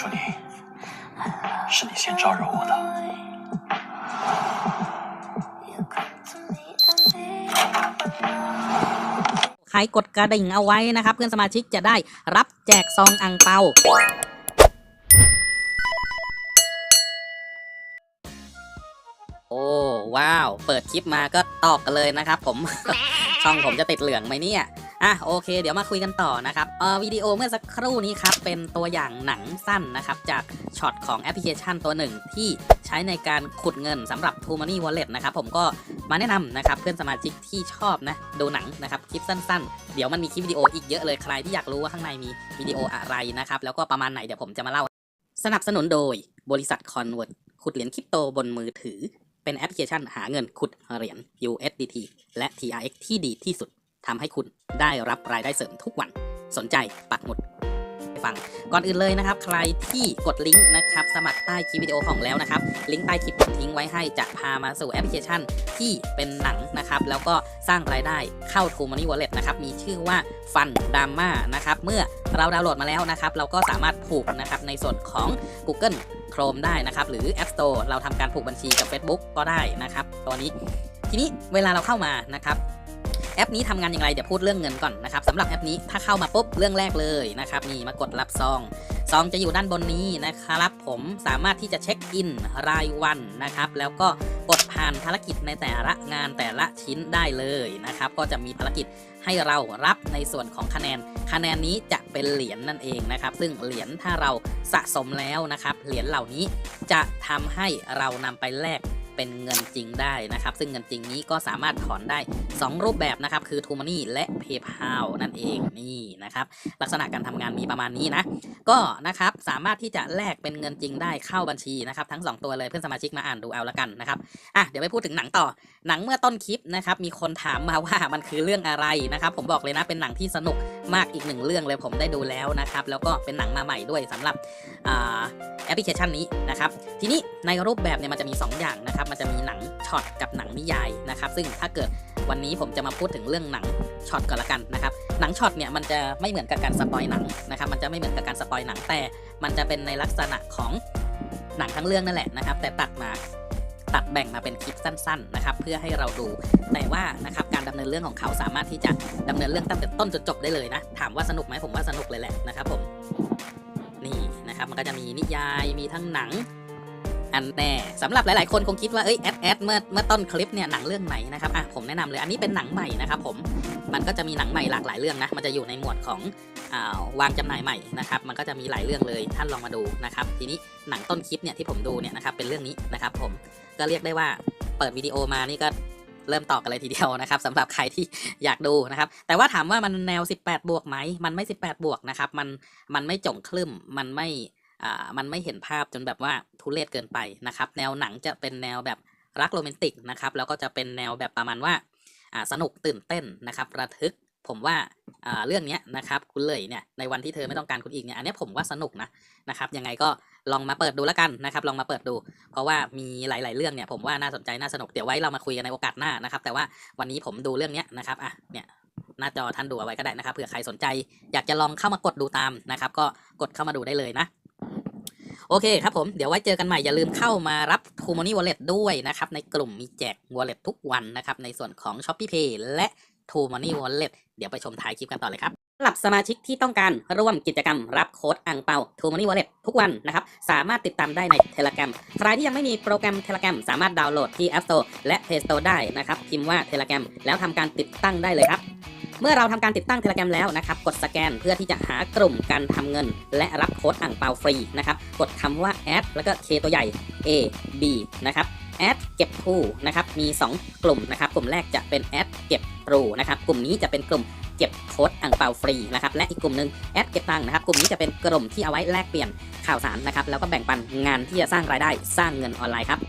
楚你，是你先招惹我的。 ใครกดกระดิ่งเอาไว้นะครับ เพื่อนสมาชิกจะได้รับแจกซองอังเปา โอ้ ว้าว เปิดคลิปมาก็ตอบกันเลยนะครับผม ช่องผมจะติดเหลืองไหมเนี่ย อะโอเค เดี๋ยวมาคุยกันต่อนะครับเอ่อวิดีโอเมื่อสักครู่นี้ครับ เป็นตัวอย่างหนังสั้นนะครับ จากช็อตของแอปพลิเคชันตัวหนึ่งที่ใช้ในการขุดเงินสำหรับ True Money Wallet นะครับผมก็มาแนะนำนะครับ เพื่อนสมาชิกที่ชอบนะ ดูหนังนะครับ คลิปสั้น ๆ เดี๋ยวมันมีคลิปวิดีโออีกเยอะเลยใครที่อยากรู้ว่าข้างในมีวิดีโออะไรนะครับแล้วก็ประมาณไหนเดี๋ยวผมจะมาเล่า สนับสนุนโดยบริษัท Convert ขุดเหรียญคริปโตบนมือถือ เป็นแอปพลิเคชันหาเงินขุดเหรียญ USDT และ TRX ที่ดีที่สุด ทำให้คุณได้รับรายได้เสริมทุกวัน สนใจปักหมุดฟังก่อนอื่นเลยนะครับ ใครที่กดลิงก์นะครับ สมัครใต้คลิปวิดีโอของแล้วนะครับ ลิงก์ใต้คลิปผมทิ้งไว้ให้จะพามาสู่แอปพลิเคชันที่เป็นหนังนะครับ แล้วก็สร้างรายได้เข้า True Money Wallet นะครับ มีชื่อว่า Fun Drama นะครับ เมื่อเราดาวน์โหลดมาแล้วนะครับ เราก็สามารถผูกนะครับในส่วนของ Google Chrome ได้นะครับ หรือ App Store เราทำการผูกบัญชีกับ Facebook ก็ได้นะครับ ตัวนี้ ทีนี้เวลาเราเข้ามานะครับ แอปนี้ทำงานอย่างไรเดี๋ยวพูดเรื่องเงินก่อนนะครับสำหรับแอปนี้ถ้าเข้ามาปุ๊บเรื่องแรกเลยนะครับนี่มากดรับซองซองจะอยู่ด้านบนนี้นะครับผมสามารถที่จะเช็คอินรายวันนะครับแล้วก็กดผ่านภารกิจในแต่ละงานแต่ละชิ้นได้เลยนะครับก็จะมีภารกิจให้เรารับในส่วนของคะแนน คะแนนนี้จะเป็นเหรียญนั่นเองนะครับ ซึ่งเหรียญถ้าเราสะสมแล้วนะครับ เหรียญเหล่านี้จะทำให้เรานำไปแลก เป็นเงินจริงได้นะครับ ซึ่งเงินจริงนี้ก็สามารถถอนได้ 2 รูปแบบนะครับ คือ t o m o n e y และ PayPal นั่นเองนี่นะครับ ลักษณะการทำงานมีประมาณนี้นะ ก็นะครับสามารถที่จะแลกเป็นเงินจริงได้เข้าบัญชีนะครับ ทั้ง 2 ตัวเลยเพื่อนสมาชิกมาอ่านดูเอาละกันนะครับอะเดี๋ยวไปพูดถึงหนังต่อหนังเมื่อต้นคลิปนะครับมีคนถามมาว่ามันคือเรื่องอะไรนะครับ ผมบอกเลยนะเป็นหนังที่สนุก มากอีกหนึ่งเรื่องเลยผมได้ดูแล้วนะครับ แล้วก็เป็นหนังมาใหม่ด้วยสำหรับแอปพลิเคชันนี้นะครับ ทีนี้ในรูปแบบเนี่ยมันจะมี 2 อย่างนะครับ มันจะมีหนังช็อตกับหนังนิยายนะครับ ซึ่งถ้าเกิดวันนี้ผมจะมาพูดถึงเรื่องหนังช็อตก่อนละกันนะครับ หนังช็อตเนี่ยมันจะไม่เหมือนกับการสปอยหนังนะครับ มันจะไม่เหมือนกับการสปอยหนังแต่ มันจะเป็นในลักษณะของหนังทั้งเรื่องนั่นแหละนะครับ แต่ตัดมา ตัดแบ่งมาเป็นคลิปสั้นๆนะครับเพื่อให้เราดูแต่ว่านะครับการดำเนินเรื่องของเขาสามารถที่จะดำเนินเรื่องตั้งแต่ต้นจนจบได้เลยนะถามว่าสนุกไหมผมว่าสนุกเลยแหละนะครับผมนี่นะครับมันก็จะมีนิยายมีทั้งหนัง อันแน่สำหรับหลายๆคนคงคิดว่าเอ้ยแอดแอดเมื่อเมื่อต้นคลิปเนี่ยหนังเรื่องไหนนะครับอะผมแนะนำเลยอันนี้เป็นหนังใหม่นะครับผมมันก็จะมีหนังใหม่หลากหลายเรื่องนะมันจะอยู่ในหมวดของอ่าวางจำหน่ายใหม่นะครับมันก็จะมีหลายเรื่องเลยท่านลองมาดูนะครับทีนี้หนังต้นคลิปเนี่ยที่ผมดูเนี่ยนะครับเป็นเรื่องนี้นะครับผมก็เรียกได้ว่าเปิดวิดีโอมานี่ก็เริ่มต่อกันเลยทีเดียวนะครับสำหรับใครที่อยากดูนะครับ แต่ว่าถามว่ามันแนว 18 บวกไหม มันไม่ 18 บวกนะครับ มันมันไม่จงคลึ่มมันไม่ มันไม่เห็นภาพจนแบบว่าทุเรศเกินไปนะครับ แนวหนังจะเป็นแนวแบบรักโรแมนติกนะครับแล้วก็จะเป็นแนวแบบประมาณว่าสนุกตื่นเต้นนะครับ ระทึกผมว่าเรื่องนี้นะครับคุณเลยเนี่ยในวันที่เธอไม่ต้องการคุณอีกเนี่ยอันนี้ผมว่าสนุกนะนะครับยังไงก็ลองมาเปิดดูแล้วกันนะครับลองมาเปิดดู เพราะว่ามีหลาย ๆ เรื่องเนี่ยผมว่าน่าสนใจน่าสนุกเดี๋ยวไว้เรามาคุยกันในโอกาสหน้านะครับ แต่ว่าวันนี้ผมดูเรื่องนี้นะครับอะเนี่ยหน้าจอท่านดูเอาไว้ก็ได้นะครับเผื่อใครสนใจ อยากจะลองเข้ามากดดูตามนะครับ ก็กดเข้ามาดูได้เลยนะ โอเคครับผม เดี๋ยวไว้เจอกันใหม่ อย่าลืมเข้ามารับ t o Money Wallet ด้วยนะครับ ในกลุ่มมีแจก Wallet ทุกวันนะครับ ในส่วนของ Shopee Pay และ t o Money Wallet เดี๋ยวไปชมท้ายคลิปกันต่อเลยครับสำหรับสมาชิกที่ต้องการร่วมกิจกรรมรับโค้ดอังเปา t o Money Wallet ทุกวันนะครับ สามารถติดตามได้ใน Telegram ใครที่ยังไม่มีโปรแกรม Telegram สามารถดาวน์โหลดที่ App Store และ Play Store ได้นะครับพิมพ์ว่า Telegram แล้วทำการติดตั้งได้เลยครับ เมื่อเราทำการติดตั้ง Telegram แล้วนะครับ กดสแกนเพื่อที่จะหากลุ่มการทำเงิน และรับโค้ดอ่างเปาฟรีนะครับ กดคำว่า add แล้วก็ K ตัวใหญ่ A B นะครับ add เก็บทูนะครับ มี 2 กลุ่มนะครับ กลุ่มแรกจะเป็น add เก็บทรูนะครับ กลุ่มนี้จะเป็นกลุ่มเก็บโค้ดอ่างเปาฟรีนะครับ และอีกกลุ่มหนึ่ง add เก็บตังค์นะครับ กลุ่มนี้จะเป็นกลุ่มที่เอาไว้แลกเปลี่ยนข่าวสารนะครับ แล้วก็แบ่งปันงานที่จะสร้างรายได้ สร้างเงินออนไลน์ครับ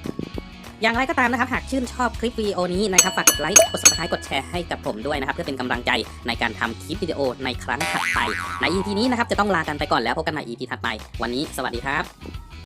อย่างไรก็ตามนะครับ หากชื่นชอบคลิปวิดีโอนี้นะครับฝากกดไลค์กดสมัครท้ายกดแชร์ให้กับผมด้วยนะครับ เพื่อเป็นกำลังใจในการทำคลิปวิดีโอในครั้งถัดไปใน EP นี้นะครับจะต้องลากันไปก่อนแล้วพบกันใหม่ EP ถัดไป วันนี้สวัสดีครับ